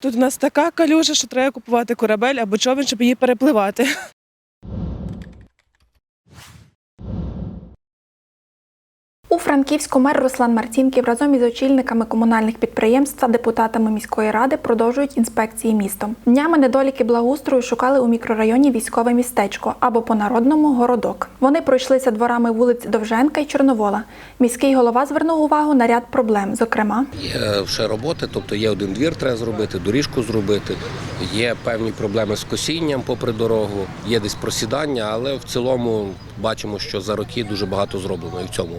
Тут у нас така калюжа, що треба купувати корабель або човен, щоб її перепливати. У Франківську мер Руслан Марцінків разом із очільниками комунальних підприємств та депутатами міської ради продовжують інспекції містом. Днями недоліки благоустрою шукали у мікрорайоні військове містечко або по народному городок. Вони пройшлися дворами вулиць Довженка і Чорновола. Міський голова звернув увагу на ряд проблем, зокрема. Є ще роботи, тобто є один двір, треба зробити, доріжку зробити. Є певні проблеми з косінням попри дорогу, є десь просідання, але в цілому бачимо, що за роки дуже багато зроблено і в цьому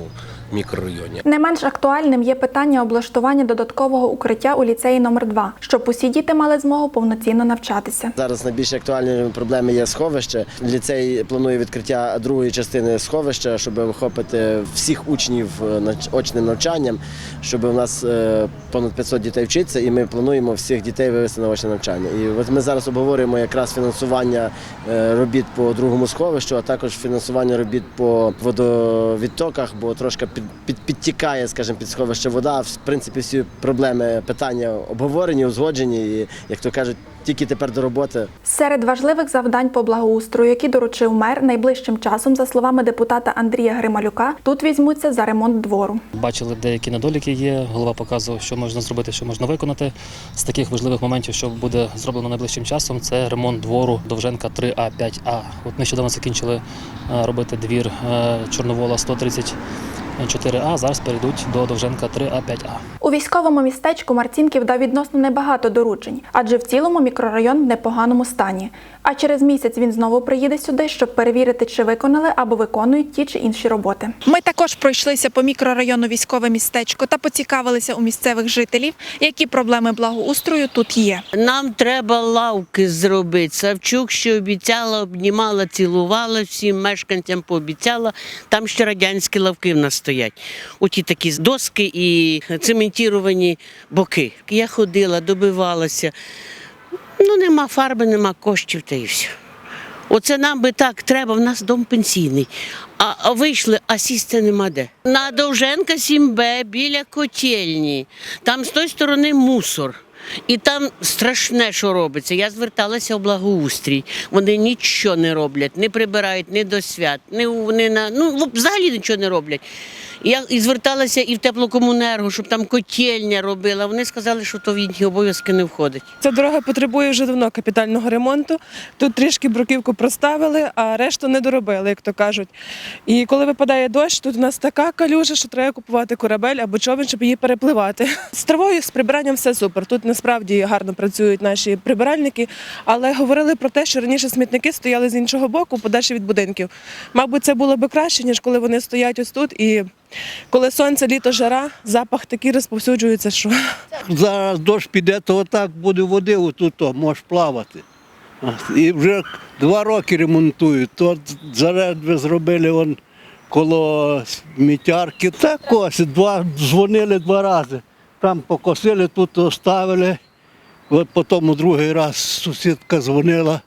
мікрорайоні. Не менш актуальним є питання облаштування додаткового укриття у ліцеї номер 2 щоб усі діти мали змогу повноцінно навчатися. Зараз найбільш актуальними проблеми є сховище. Ліцей планує відкриття другої частини сховища, щоб охопити всіх учнів е, очним навчанням, щоб у нас е, понад 500 дітей вчиться, і ми плануємо всіх дітей вивести на очне навчання. І от ми зараз обговорюємо якраз фінансування е, робіт по другому сховищу, а також фінансування робіт по водовідтоках, бо трошки під, під, підтікає, скажімо, під сховище вода. В принципі, всі проблеми питання обговорені, узгоджені, і як то кажуть, тільки тепер до роботи. Серед важливих завдань по благоустрою, які доручив мер, найближчим часом, за словами депутата Андрія Грималюка, тут візьмуться за ремонт двору. Бачили деякі недоліки. Є голова показував, що можна зробити, що можна виконати. З таких важливих моментів, що буде зроблено найближчим часом, це ремонт двору Довженка 3 а 5 а От нещодавно закінчили е, робити двір е, Чорновола 130. 4А зараз перейдуть до Довженка 3А5А. У військовому містечку Марцінків дав відносно небагато доручень, адже в цілому мікрорайон в непоганому стані. А через місяць він знову приїде сюди, щоб перевірити, чи виконали або виконують ті чи інші роботи. Ми також пройшлися по мікрорайону військове містечко та поцікавилися у місцевих жителів, які проблеми благоустрою тут є. Нам треба лавки зробити. Савчук ще обіцяла, обнімала, цілувала всім мешканцям. Пообіцяла там ще радянські лавки в нас стоять. Оті такі доски і цементіровані боки. Я ходила, добивалася. Ну, нема фарби, нема коштів та і все. Оце нам би так треба, в нас дом пенсійний. А, вийшли, а сісти нема де. На Довженка 7Б біля котельні. Там з тої сторони мусор. І там страшне, що робиться. Я зверталася в благоустрій. Вони нічого не роблять, не прибирають ні до свят, у- ні на ну взагалі нічого не роблять. Я і зверталася і в теплокомунерго, щоб там котельня робила. Вони сказали, що то в їхні обов'язки не входить. Ця дорога потребує вже давно капітального ремонту. Тут трішки бруківку проставили, а решту не доробили, як то кажуть. І коли випадає дощ, тут у нас така калюжа, що треба купувати корабель або човен, щоб її перепливати. З травою, з прибиранням все супер. Тут насправді гарно працюють наші прибиральники, але говорили про те, що раніше смітники стояли з іншого боку, подальше від будинків. Мабуть, це було би краще, ніж коли вони стоять ось тут. І коли сонце, літо, жара, запах такий розповсюджується, що Зараз дощ піде, то отак буде води, отут можеш плавати. І вже два роки ремонтують. То зараз ви зробили коло сміттярки. Так ось, два, дзвонили два рази. Там покосили, тут оставили. От потім другий раз сусідка дзвонила,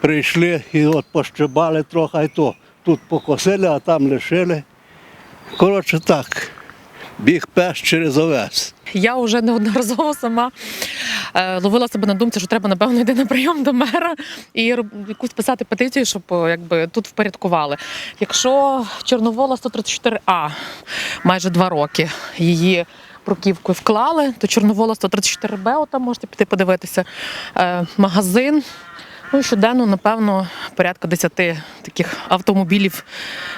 прийшли і от пощебали трохи, і то тут покосили, а там лишили. Коротше так, біг пес через овес. Я вже неодноразово сама е, ловила себе на думці, що треба напевно йти на прийом до мера і якусь писати петицію, щоб якби тут впорядкували. Якщо Чорновола 134А майже два роки її бруківкою вклали, то Чорновола 134Б, там можете піти подивитися, е, магазин. Ну, щоденно, напевно, порядка 10 таких автомобілів,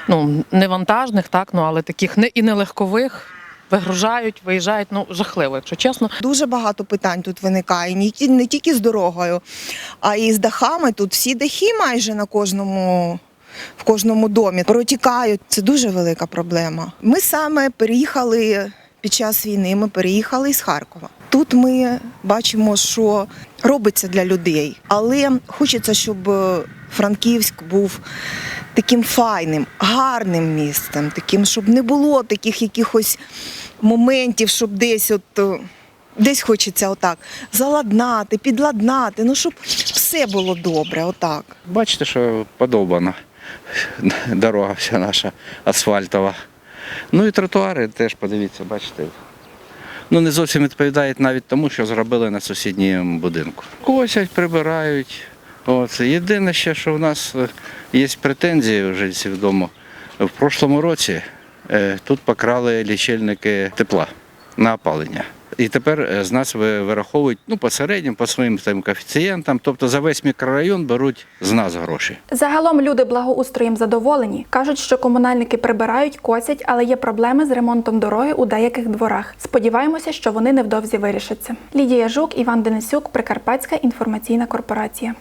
ну, не вантажних, так, ну, але таких не і не легкових. Вигружають, виїжджають, ну жахливо, якщо чесно. Дуже багато питань тут виникає, не не тільки з дорогою, а і з дахами. Тут всі дахи майже на кожному. В кожному домі протікають. Це дуже велика проблема. Ми саме переїхали під час війни. Ми переїхали із Харкова. Тут ми бачимо, що робиться для людей, але хочеться, щоб е, Франківськ був таким файним, гарним містом, таким, щоб не було таких якихось моментів, щоб десь от. е, Десь хочеться отак заладнати, підладнати, ну щоб все було добре, отак. Бачите, що подовбана дорога вся наша асфальтова. Ну і тротуари теж подивіться, бачите. ну, не зовсім відповідають навіть тому, що зробили на сусідньому будинку. Косять, прибирають. От. Єдине ще, що в нас е, є претензії у жильців дому. В прошлому році е, тут покрали лічильники тепла на опалення. І тепер е, з нас вираховують ну, по середньому, по своїм тим коефіцієнтам. Тобто за весь мікрорайон беруть з нас гроші. Загалом люди благоустроєм задоволені. кажуть, що комунальники прибирають, косять, але є проблеми з ремонтом дороги у деяких дворах. Сподіваємося, що вони невдовзі вирішаться. Лідія Жук, Іван Денисюк, Прикарпатська інформаційна корпорація.